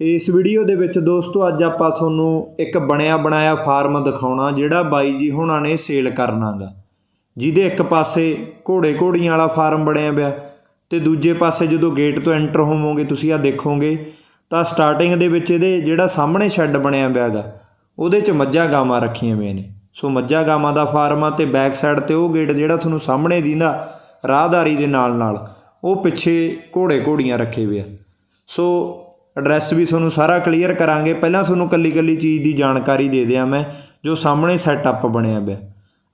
ਇਸ ਵੀਡੀਓ ਦੇ ਵਿੱਚ ਦੋਸਤੋ ਅੱਜ ਆਪਾਂ ਤੁਹਾਨੂੰ ਇੱਕ ਬਣਿਆ ਬਣਾਇਆ ਫਾਰਮ ਦਿਖਾਉਣਾ, ਜਿਹੜਾ ਬਾਈ ਜੀ ਹੁਣਾਂ ਨੇ ਸੇਲ ਕਰਨਾਗਾ। ਜਿਹਦੇ ਇੱਕ ਪਾਸੇ ਘੋੜੇ ਘੋੜੀਆਂ ਵਾਲਾ ਫਾਰਮ ਬਣਿਆ ਪਿਆ ਤੇ ਦੂਜੇ ਪਾਸੇ ਜਦੋਂ ਗੇਟ ਤੋਂ ਐਂਟਰ ਹੋਵੋਗੇ, ਤੁਸੀਂ ਆ ਦੇਖੋਗੇ, ਤਾਂ ਸਟਾਰਟਿੰਗ ਦੇ ਵਿੱਚ ਇਹਦੇ ਜਿਹੜਾ ਸਾਹਮਣੇ ਸ਼ੈੱਡ ਬਣਿਆ ਪਿਆਗਾ ਉਹਦੇ 'ਚ ਮੱਝਾਂ ਗਾਵਾਂ ਰੱਖੀਆਂ ਹੋਈਆਂ ਨੇ। ਸੋ ਮੱਝਾਂ ਗਾਵਾਂ ਦਾ ਫਾਰਮ ਆ ਤੇ ਬੈਕ ਸਾਈਡ ਤੇ ਉਹ ਗੇਟ ਜਿਹੜਾ ਤੁਹਾਨੂੰ ਸਾਹਮਣੇ ਦੀਂਦਾ, ਰਾਹਦਾਰੀ ਦੇ ਨਾਲ ਨਾਲ ਉਹ ਪਿੱਛੇ ਘੋੜੇ ਘੋੜੀਆਂ ਰੱਖੇ ਹੋਏ ਆ। ਸੋ ਐਡਰੈਸ ਵੀ ਤੁਹਾਨੂੰ ਸਾਰਾ ਕਲੀਅਰ ਕਰਾਂਗੇ। ਪਹਿਲਾਂ ਤੁਹਾਨੂੰ ਕੱਲੀ ਕੱਲੀ ਚੀਜ਼ ਦੀ ਜਾਣਕਾਰੀ ਦੇ ਦਿਆਂ ਮੈਂ, ਜੋ ਸਾਹਮਣੇ ਸੈਟਅਪ ਬਣਿਆ ਪਿਆ।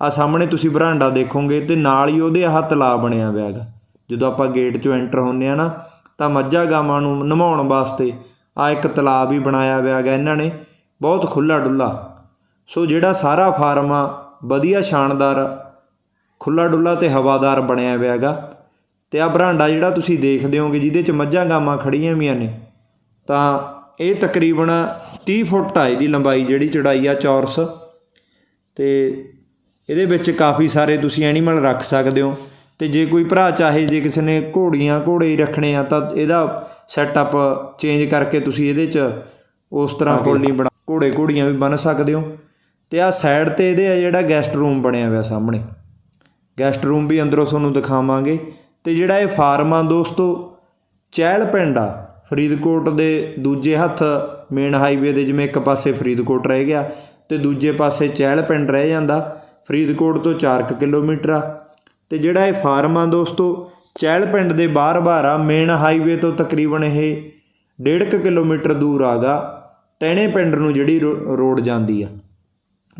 ਆ ਸਾਹਮਣੇ ਤੁਸੀਂ ਬਰਾਂਡਾ ਦੇਖੋਗੇ ਤੇ ਨਾਲ ਹੀ ਉਹਦੇ ਆਹ ਤਲਾਬ ਬਣਿਆ ਹੋਇਆ ਹੈਗਾ। ਜਦੋਂ ਆਪਾਂ ਗੇਟ 'ਚੋਂ ਐਂਟਰ ਹੁੰਨੇ ਆ ਨਾ, ਤਾਂ ਮੱਝਾਂ ਗਾਵਾਂ ਨੂੰ ਨਮਾਉਣ ਵਾਸਤੇ ਆ ਇੱਕ ਤਲਾਬ ਵੀ ਬਣਾਇਆ ਹੋਇਆ ਹੈਗਾ ਇਹਨਾਂ ਨੇ। ਬਹੁਤ ਖੁੱਲਾ ਡੁੱਲਾ ਸੋ ਜਿਹੜਾ ਸਾਰਾ ਫਾਰਮ ਆ, ਵਧੀਆ ਸ਼ਾਨਦਾਰ ਖੁੱਲਾ ਡੁੱਲਾ ਤੇ ਹਵਾਦਾਰ ਬਣਿਆ ਹੋਇਆ ਹੈਗਾ। ਤੇ ਆ ਬਰਾਂਡਾ ਜਿਹੜਾ ਤੁਸੀਂ ਦੇਖਦੇ ਹੋਗੇ, ਜਿਹਦੇ 'ਚ ਮੱਝਾਂ ਗਾਵਾਂ ਖੜੀਆਂ ਵੀਆਂ ਨੇ ਤਾਂ ਇਹ ਤਕਰੀਬਨ 30 ਫੁੱਟ ਆ ਇਹਦੀ ਲੰਬਾਈ ਜਿਹੜੀ ਚੜਾਈ ਆ ਚੌਰਸ। ਤੇ ਇਹਦੇ ਵਿੱਚ ਕਾਫੀ ਸਾਰੇ ਤੁਸੀਂ ਐਨੀਮਲ ਰੱਖ ਸਕਦੇ ਹੋ। ਤੇ ਜੇ ਕੋਈ ਭਰਾ ਚਾਹੇ ਜੇ ਕਿਸੇ ਨੇ ਘੋੜੀਆਂ ਘੋੜੇ ਹੀ ਰੱਖਣੇ ਆ ਤਾਂ ਇਹਦਾ ਸੈਟਅਪ ਚੇਂਜ ਕਰਕੇ ਤੁਸੀਂ ਇਹਦੇ 'ਚ ਉਸ ਤਰ੍ਹਾਂ ਕੋਲੀ ਬਣਾ ਘੋੜੇ ਘੋੜੀਆਂ ਵੀ ਬਣ ਸਕਦੇ ਹੋ। ਤੇ ਆ ਸਾਈਡ ਤੇ ਇਹਦੇ ਆ ਜਿਹੜਾ ਗੈਸਟ ਰੂਮ ਬਣਿਆ ਹੋਇਆ ਸਾਹਮਣੇ। ਗੈਸਟ ਰੂਮ ਵੀ ਅੰਦਰੋਂ ਤੁਹਾਨੂੰ ਦਿਖਾਵਾਂਗੇ। ਤੇ ਜਿਹੜਾ ਇਹ ਫਾਰਮ ਆ ਦੋਸਤੋ ਚਹਿਲ ਪਿੰਡ ਆ। ਫਰੀਦਕੋਟ ਦੇ ਦੂਜੇ ਹੱਥ ਮੇਨ ਹਾਈਵੇ ਦੇ ਜਿਵੇਂ ਇੱਕ ਪਾਸੇ ਫਰੀਦਕੋਟ ਰਹਿ ਗਿਆ ਤੇ ਦੂਜੇ ਪਾਸੇ ਚਹਿਲ ਪਿੰਡ ਰਹਿ ਜਾਂਦਾ, ਫਰੀਦਕੋਟ ਤੋਂ 4 ਕਿਲੋਮੀਟਰ ਆ। ਤੇ ਜਿਹੜਾ ਇਹ ਫਾਰਮ ਆ ਦੋਸਤੋ, ਚਹਿਲ ਪਿੰਡ ਦੇ ਬਾਹਰ-ਬਾਹਰ ਆ, ਮੇਨ ਹਾਈਵੇ ਤੋਂ ਤਕਰੀਬਨ ਇਹ 1.5 ਕਿਲੋਮੀਟਰ ਦੂਰ ਆਗਾ, ਟਹਿਣੇ ਪਿੰਡ ਨੂੰ ਜਿਹੜੀ ਰੋ- ਰੋਡ ਜਾਂਦੀ ਆ।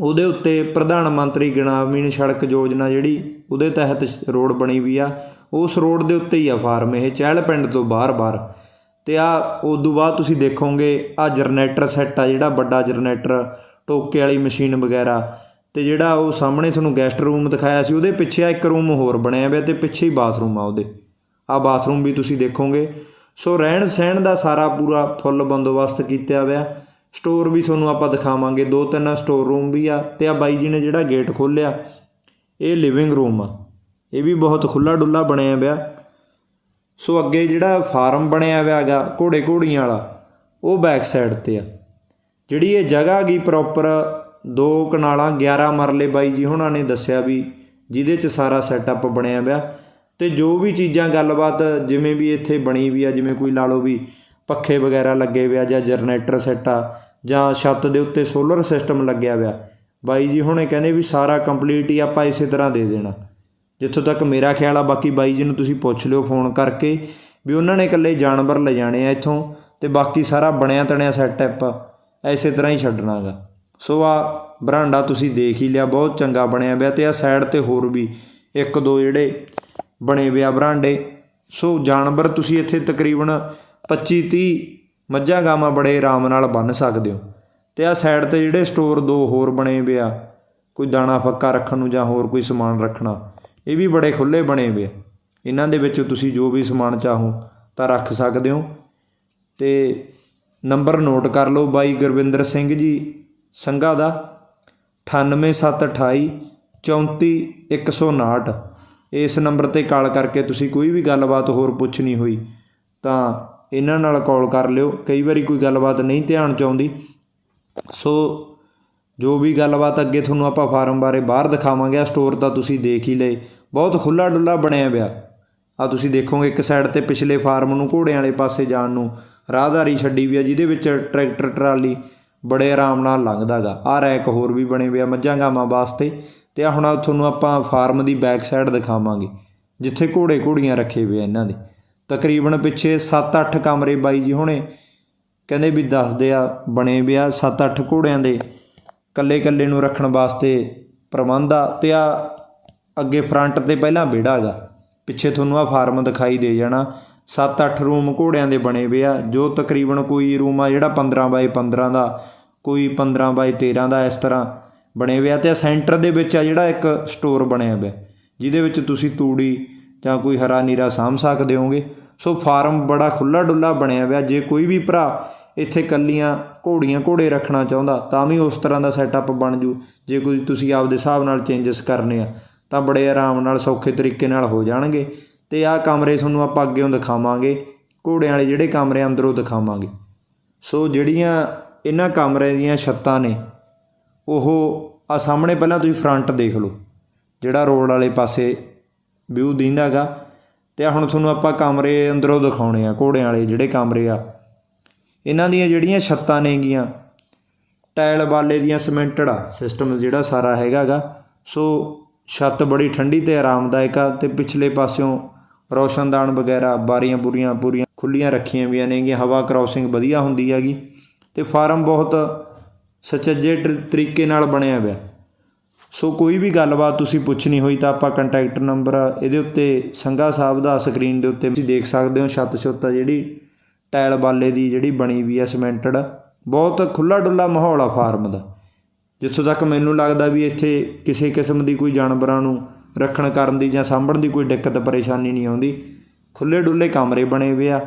ਉਹਦੇ ਉੱਤੇ ਪ੍ਰਧਾਨ ਮੰਤਰੀ ਗ੍ਰਾਮੀਣ ਸੜਕ ਯੋਜਨਾ ਜਿਹੜੀ, ਉਹਦੇ ਤਹਿਤ ਰੋਡ ਬਣੀ ਵੀ ਆ। ਉਸ ਰੋਡ ਦੇ ਉੱਤੇ ਹੀ ਆ ਫਾਰਮ ਇਹ, ਚਹਿਲ ਪਿੰਡ ਤੋਂ ਬਾਹਰ-ਬਾਹਰ। ਤੇ ਆ ਤੋਂ ਬਾਅਦ ਤੁਸੀਂ ਦੇਖੋਗੇ, ਆ ਜਨਰੇਟਰ ਸੈੱਟ ਆ, ਜਿਹੜਾ ਵੱਡਾ ਜਨਰੇਟਰ ਟੋਕੇ ਵਾਲੀ ਮਸ਼ੀਨ ਵਗੈਰਾ। ਤੇ ਜਿਹੜਾ ਉਹ ਸਾਹਮਣੇ ਤੁਹਾਨੂੰ ਗੈਸਟ ਰੂਮ ਦਿਖਾਇਆ ਸੀ, ਉਹਦੇ ਪਿੱਛੇ ਆ ਇੱਕ ਰੂਮ ਹੋਰ ਬਣਿਆ ਹੋਇਆ ਤੇ ਪਿੱਛੇ ਹੀ ਬਾਥਰੂਮ ਆ ਉਹਦੇ। ਆ ਬਾਥਰੂਮ ਵੀ ਤੁਸੀਂ ਦੇਖੋਗੇ। ਸੋ ਰਹਿਣ ਸਹਿਣ ਦਾ ਸਾਰਾ ਪੂਰਾ ਫੁੱਲ ਬੰਦੋਬਸਤ ਕੀਤਾ ਹੋਇਆ। ਸਟੋਰ ਵੀ ਤੁਹਾਨੂੰ ਆਪਾਂ ਦਿਖਾਵਾਂਗੇ, ਦੋ ਤਿੰਨ ਸਟੋਰ ਰੂਮ ਵੀ ਆ ਤੇ ਆ ਬਾਈ ਜੀ ਨੇ ਜਿਹੜਾ ਗੇਟ ਖੋਲ੍ਹਿਆ, ਇਹ ਲਿਵਿੰਗ ਰੂਮ ਆ। ਇਹ ਵੀ ਬਹੁਤ ਖੁੱਲਾ ਡੁੱਲਾ ਬਣਿਆ ਹੋਇਆ ਸੋ ਅੱਗੇ ਜਿਹੜਾ ਫਾਰਮ ਬਣਿਆ ਹੋਇਆ ਹੈਗਾ ਘੋੜੇ ਘੋੜੀਆਂ ਵਾਲਾ, ਉਹ ਬੈਕ ਸਾਈਡ ਤੇ ਆ। ਜਿਹੜੀ ਇਹ ਜਗ੍ਹਾ ਗਈ ਪ੍ਰੋਪਰ ਦੋ ਕਨਾਲਾਂ 11 ਮਰਲੇ ਬਾਈ ਜੀ ਉਹਨਾਂ ਨੇ ਦੱਸਿਆ ਵੀ ਜਿਹਦੇ 'ਚ ਸਾਰਾ ਸੈਟਅਪ ਬਣਿਆ ਹੋਇਆ। ਤੇ ਜੋ ਵੀ ਚੀਜ਼ਾਂ ਗੱਲਬਾਤ ਜਿਵੇਂ ਵੀ ਇੱਥੇ ਬਣੀ ਵੀ ਆ, ਜਿਵੇਂ ਕੋਈ ਲਾ ਲਓ ਵੀ ਪੱਖੇ ਵਗੈਰਾ ਲੱਗੇ ਹੋਏ ਜਾਂ ਜਨਰੇਟਰ ਸੈੱਟ ਆ, ਜਾਂ ਛੱਤ ਦੇ ਉੱਤੇ ਸੋਲਰ ਸਿਸਟਮ ਲੱਗਿਆ ਹੋਇਆ। ਬਾਈ ਜੀ ਹੁਣੇ ਕਹਿੰਦੇ ਵੀ ਸਾਰਾ ਕੰਪਲੀਟ ਹੀ ਆਪਾਂ ਇਸੇ ਤਰ੍ਹਾਂ ਦੇ ਦੇਣਾ। ਜਿੱਥੋਂ ਤੱਕ ਮੇਰਾ ਖਿਆਲ ਆ, ਬਾਕੀ ਬਾਈ ਜੀ ਨੂੰ ਤੁਸੀਂ ਪੁੱਛ ਲਿਓ ਫੋਨ ਕਰਕੇ ਵੀ ਉਹਨਾਂ ਨੇ ਇਕੱਲੇ ਜਾਨਵਰ ਲੈ ਜਾਣੇ ਆ ਇੱਥੋਂ ਤੇ ਬਾਕੀ ਸਾਰਾ ਬਣਿਆ ਤਣਿਆ ਸੈਟਅਪ ਐਸੇ ਤਰ੍ਹਾਂ ਹੀ ਛੱਡਣਾਗਾ ਸੋ ਆ ਬਰਾਂਡਾ ਤੁਸੀਂ ਦੇਖ ਹੀ ਲਿਆ, ਬਹੁਤ ਚੰਗਾ ਬਣਿਆ ਪਿਆ ਤੇ ਆ ਸਾਈਡ ਤੇ ਹੋਰ ਵੀ ਇੱਕ ਦੋ ਜਿਹੜੇ ਬਣੇ ਪਿਆ ਬਰਾਂਡੇ। ਸੋ ਜਾਨਵਰ ਤੁਸੀਂ ਇੱਥੇ ਤਕਰੀਬਨ 25 30 ਮੱਝਾਂ ਗਾਵਾਂ ਬੜੇ ਆਰਾਮ ਨਾਲ ਬੰਨ ਸਕਦੇ ਹੋ। ਤੇ ਆ ਸਾਈਡ ਤੇ ਜਿਹੜੇ ਸਟੋਰ ਦੋ ਹੋਰ ਬਣੇ ਪਿਆ ਕੋਈ ਦਾਣਾ ਫੱਕਾ ਰੱਖਣ ਨੂੰ ਜਾਂ ਹੋਰ ਕੋਈ ਸਮਾਨ ਰੱਖਣਾ ਇਹ ਵੀ ਬੜੇ ਖੁੱਲੇ ਬਣੇ ਹੋਏ ਇਹਨਾਂ ਦੇ ਵਿੱਚ ਤੁਸੀਂ ਜੋ ਵੀ ਸਮਾਨ ਚਾਹੋ ਤਾਂ ਰੱਖ ਸਕਦੇ ਹੋ। ਤੇ ਨੰਬਰ ਨੋਟ ਕਰ ਲਓ ਬਾਈ ਗੁਰਵਿੰਦਰ ਸਿੰਘ ਜੀ ਸੰਘਾ ਦਾ 98728 34159 ਇਸ ਨੰਬਰ ਤੇ ਕਾਲ ਕਰਕੇ ਤੁਸੀਂ ਕੋਈ ਵੀ ਗੱਲਬਾਤ ਹੋਰ ਪੁੱਛਣੀ ਹੋਈ ਤਾਂ ਇਹਨਾਂ ਨਾਲ ਕਾਲ ਕਰ ਲਿਓ। ਕਈ ਵਾਰੀ ਕੋਈ ਗੱਲਬਾਤ ਨਹੀਂ ਧਿਆਨ ਚ ਆਉਂਦੀ। ਸੋ ਜੋ ਵੀ ਗੱਲਬਾਤ ਅੱਗੇ ਤੁਹਾਨੂੰ ਆਪਾਂ ਫਾਰਮ ਬਾਰੇ ਬਾਹਰ ਦਿਖਾਵਾਂਗੇ ਆ ਸਟੋਰ ਤਾਂ ਤੁਸੀਂ ਦੇਖ ਹੀ ਲਏ। ਬਹੁਤ ਖੁੱਲਾ ਡੁੱਲਾ ਬਣਿਆ ਪਿਆ। ਆ ਤੁਸੀਂ ਦੇਖੋਗੇ ਇੱਕ ਸਾਈਡ ਤੇ ਪਿਛਲੇ ਫਾਰਮ ਨੂੰ ਘੋੜਿਆਂ ਵਾਲੇ ਪਾਸੇ ਜਾਣ ਨੂੰ ਰਾਹਦਾਰੀ ਛੱਡੀ ਵੀ ਆ, ਜਿਹਦੇ ਵਿੱਚ ਟਰੈਕਟਰ ਟਰਾਲੀ ਬੜੇ ਆਰਾਮ ਨਾਲ ਲੰਘਦਾਗਾ ਆ ਰੈਕ ਹੋਰ ਵੀ ਬਣੇ ਹੋਏ ਆ ਮੱਝਾਂ ਗਾਵਾਂ ਵਾਸਤੇ ਤੇ ਆ ਹੁਣ ਤੁਹਾਨੂੰ ਆਪਾਂ ਫਾਰਮ ਦੀ ਬੈਕ ਸਾਈਡ ਦਿਖਾਵਾਂਗੇ, ਜਿੱਥੇ ਘੋੜੇ ਘੋੜੀਆਂ ਰੱਖੇ ਹੋਏ ਆ ਇਹਨਾਂ ਦੇ। ਤਕਰੀਬਨ ਪਿੱਛੇ 7-8 ਕਮਰੇ ਬਾਈ ਜੀ ਹੁਣੇ, ਕਹਿੰਦੇ ਵੀ ਦੱਸਦੇ ਆ, ਬਣੇ ਵੀ ਆ 7-8 ਘੋੜਿਆਂ ਦੇ ਕੱਲੇ ਕੱਲੇ ਨੂੰ ਰੱਖਣ ਵਾਸਤੇ ਪ੍ਰਬੰਧ ਆ। ਤੇ ਆ ਅੱਗੇ ਫਰੰਟ ਤੇ ਪਹਿਲਾਂ ਵਿਹੜਾ ਹੈਗਾ ਪਿੱਛੇ ਤੁਹਾਨੂੰ ਆ ਫਾਰਮ ਦਿਖਾਈ ਦੇ ਜਾਣਾ। 7-8 ਰੂਮ ਘੋੜਿਆਂ ਦੇ ਬਣੇ ਹੋਏ ਆ। ਜੋ ਤਕਰੀਬਨ ਕੋਈ ਰੂਮ ਆ ਜਿਹੜਾ 15 ਬਾਈ 15 ਦਾ, ਕੋਈ 15 ਬਾਈ 13 ਦਾ ਇਸ ਤਰ੍ਹਾਂ ਬਣੇ ਹੋਏ ਆ ਤੇ ਸੈਂਟਰ ਦੇ ਵਿੱਚ ਆ ਜਿਹੜਾ ਇੱਕ ਸਟੋਰ ਬਣਿਆ ਹੋਇਆ ਜਿਹਦੇ ਵਿੱਚ ਤੁਸੀਂ ਤੂੜੀ ਜਾਂ ਕੋਈ ਹਰਾ ਨੀਰਾ ਸਾਂਭ ਸਕਦੇ ਹੋਗੇ ਸੋ ਫਾਰਮ ਬੜਾ ਖੁੱਲਾ ਡੁੱਲਾ ਬਣਿਆ ਹੋਇਆ ਜੇ ਕੋਈ ਵੀ ਭਰਾ ਇੱਥੇ ਕੱਲੀਆਂ ਘੋੜੀਆਂ ਘੋੜੇ ਰੱਖਣਾ ਚਾਹੁੰਦਾ, ਤਾਂ ਵੀ ਉਸ ਤਰ੍ਹਾਂ ਦਾ ਸੈਟਅਪ ਬਣ ਜੂ। ਜੇ ਕੋਈ ਤੁਸੀਂ ਆਪਦੇ ਹਿਸਾਬ ਨਾਲ ਚੇਂਜਸ ਕਰਨੇ ਆ। ਤਾਂ ਬੜੇ ਆਰਾਮ ਨਾਲ, ਸੌਖੇ ਤਰੀਕੇ ਨਾਲ ਹੋ ਜਾਣਗੇ। ਤੇ ਆਹ ਕਮਰੇ ਤੁਹਾਨੂੰ ਆਪਾਂ ਅੱਗੇੋਂ ਦਿਖਾਵਾਂਗੇ। ਘੋੜਿਆਂ ਵਾਲੇ ਜਿਹੜੇ ਕਮਰੇ ਅੰਦਰੋਂ ਦਿਖਾਵਾਂਗੇ। ਸੋ ਜਿਹੜੀਆਂ ਇਹਨਾਂ ਕਮਰੇ ਦੀਆਂ ਛੱਤਾਂ ਨੇ, ਉਹ ਆ ਸਾਹਮਣੇ ਪਹਿਲਾਂ ਤੁਸੀਂ ਫਰੰਟ ਦੇਖ ਲਓ। ਜਿਹੜਾ ਰੋਡ ਵਾਲੇ ਪਾਸੇ ਵਿਊ ਦਿੰਦਾ ਗਾ ਤੇ ਹੁਣ ਤੁਹਾਨੂੰ ਆਪਾਂ ਕਮਰੇ ਅੰਦਰੋਂ ਦਿਖਾਉਣੇ ਆ, ਘੋੜਿਆਂ ਵਾਲੇ ਜਿਹੜੇ ਕਮਰੇ ਆ। ਇਹਨਾਂ ਦੀਆਂ ਜਿਹੜੀਆਂ ਛੱਤਾਂ ਨੇਗੀਆਂ, ਟਾਇਲ ਵਾਲੇ ਦੀਆਂ ਸਿਮੈਂਟਡ ਆ, ਸਿਸਟਮ ਜਿਹੜਾ ਸਾਰਾ ਹੈਗਾ ਗਾ ਸੋ ਛੱਤ ਬੜੀ ਠੰਡੀ ਤੇ ਆਰਾਮਦਾਇਕ ਆ ਤੇ ਪਿਛਲੇ ਪਾਸਿਓਂ ਰੋਸ਼ਨਦਾਨ ਵਗੈਰਾ ਬਾਰੀਆਂ ਬੁਰੀਆਂ ਪੂਰੀਆਂ ਖੁੱਲੀਆਂ ਰੱਖੀਆਂ ਵੀਆਂ ਨੇਗੀਆਂ ਹਵਾ ਕ੍ਰਾਸਿੰਗ ਵਧੀਆ ਹੁੰਦੀ ਹੈਗੀ ਤੇ ਫਾਰਮ ਬਹੁਤ ਸੁਚੱਜੇ ਤਰ- ਤਰੀਕੇ ਨਾਲ ਬਣਿਆ ਹੋਇਆ। ਸੋ ਕੋਈ ਵੀ ਗੱਲਬਾਤ ਤੁਸੀਂ ਪੁੱਛਣੀ ਹੋਈ ਤਾਂ ਆਪਾਂ ਕੰਟੈਕਟ ਨੰਬਰ ਇਹਦੇ ਉੱਤੇ ਸੰਘਾ ਸਾਹਿਬ ਦਾ ਸਕਰੀਨ ਦੇ ਉੱਤੇ ਤੁਸੀਂ ਦੇਖ ਸਕਦੇ ਹੋ ਛੱਤ ਛੁੱਤ ਆ ਜਿਹੜੀ, ਟਾਇਲ ਬਾਲੇ ਦੀ ਜਿਹੜੀ ਬਣੀ ਵੀ ਆ ਸਿਮੈਂਟਡ ਬਹੁਤ ਖੁੱਲਾ ਡੁੱਲਾ ਮਾਹੌਲ ਆ ਫਾਰਮ ਦਾ। ਜਿੱਥੋਂ ਤੱਕ ਮੈਨੂੰ ਲੱਗਦਾ ਵੀ ਇੱਥੇ ਕਿਸੇ ਕਿਸਮ ਦੀ ਕੋਈ ਜਾਨਵਰਾਂ ਨੂੰ ਰੱਖਣ ਕਰਨ ਦੀ ਜਾਂ ਸਾਂਭਣ ਦੀ ਕੋਈ ਦਿੱਕਤ, ਪਰੇਸ਼ਾਨੀ ਨਹੀਂ ਆਉਂਦੀ। ਖੁੱਲੇ ਡੁੱਲੇ ਕਮਰੇ ਬਣੇ ਹੋਏ ਆ।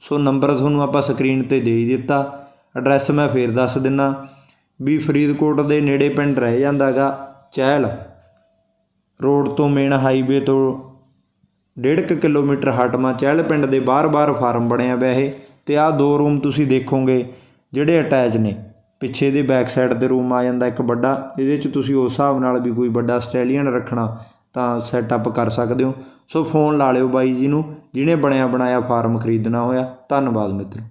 ਸੋ ਨੰਬਰ ਤੁਹਾਨੂੰ ਆਪਾਂ ਸਕਰੀਨ ਤੇ ਦੇ ਦਿੱਤਾ। ਐਡਰੈਸ ਮੈਂ ਫੇਰ ਦੱਸ ਦਿੰਨਾ। ਵੀ ਫਰੀਦਕੋਟ ਦੇ ਨੇੜੇ ਪਿੰਡ ਰਹਿ ਜਾਂਦਾਗਾ ਚਹਿਲ। ਰੋਡ ਤੋਂ ਮੇਨ ਹਾਈਵੇ ਤੋਂ 1.5 ਕਿਲੋਮੀਟਰ ਹਟਮਾ ਚਹਿਲ ਪਿੰਡ ਦੇ ਬਾਹਰ-ਬਾਹਰ ਫਾਰਮ ਬਣਿਆ ਹੋਇਆ ਇਹ। ਤੇ ਆਹ ਦੋ ਰੂਮ ਤੁਸੀਂ ਦੇਖੋਗੇ, ਜਿਹੜੇ ਅਟੈਚ ਨੇ। ਪਿੱਛੇ ਦੇ ਬੈਕ ਸਾਈਡ ਤੇ ਰੂਮ ਆ ਜਾਂਦਾ ਇੱਕ ਵੱਡਾ, ਇਹਦੇ 'ਚ ਤੁਸੀਂ ਉਸ ਹਿਸਾਬ ਨਾਲ ਵੀ ਕੋਈ ਵੱਡਾ ਸਟੈਲੀਅਨ ਰੱਖਣਾ ਤਾਂ ਸੈਟਅਪ ਕਰ ਸਕਦੇ ਹੋ। ਸੋ ਫੋਨ ਲਾ ਲਿਓ ਬਾਈ ਜੀ ਨੂੰ, ਜਿਹਨੇ ਬਣਿਆ ਬਣਾਇਆ ਫਾਰਮ ਖਰੀਦਣਾ ਹੋਇਆ। ਧੰਨਵਾਦ ਮਿੱਤਰੋ।